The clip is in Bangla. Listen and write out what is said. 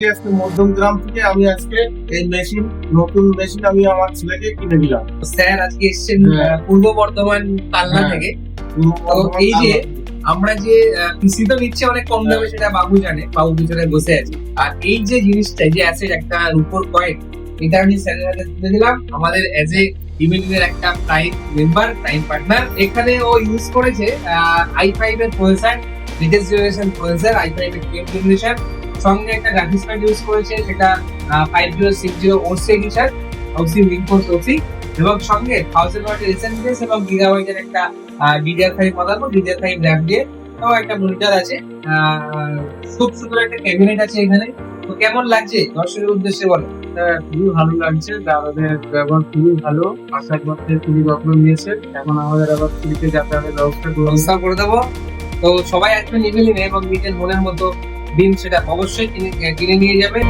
আজকে মধ্যম গ্রাম থেকে আমি আজকে এই মেশিন নতুন মেশিন আমি আমার ছেলেকে কিনে দিলাম স্যার আজকে এসেছেন হ্যাঁ। পূর্ব বর্ধমান হ্যাঁ। থেকে। তো এই যে আমরা যে পিসি তো নিচ্ছে অনেক কম দামে সেটা বাবু জানে বাবু পিছনে বসে আছে। আর এই যে জিনিসটা যে অ্যাসেট একটা রূপোর কয়েন এটা আমি স্যারের হাতে তুলে দিলাম। আমাদের এজ এ ইমেলিনের একটা প্রাইম মেম্বার প্রাইম পার্টনার এখানে ও ইউজ করেছে আই ফাইভ এর processor latest generation processor i five এর টেন জেনারেশন সঙ্গে একটা গ্রাফিক্স কার্ড ইউজ করেছে সেটা five zero six zero OC edition OC Winforce OC এবং সঙ্গে থাউজেন্ড ওয়াটের এসএমএস এবং গিগাবাইটের একটা DDR five motherboard DDR five RAM দিয়ে। এবং একটা মনিটর আছে খুব সুন্দর একটা ক্যাবিনেট আছে এখানে। তো কেমন লাগছে? দর্শকের উদ্দেশ্যে বলো। খুবই ভালো লাগছে দাদাদের ব্যবহার খুবই ভালো। আশার মধ্যে খুবই যত্ন নিয়েছে এখন আমাদের আবার ফ্রিতে যাতায়াতের ব্যবস্থা ব্যবস্থা করে দেবো। তো সবাই আসবে নিভে নিবে এবং নিজের মনের মতো দিন সেটা অবশ্যই কিনে নিয়ে যাবে।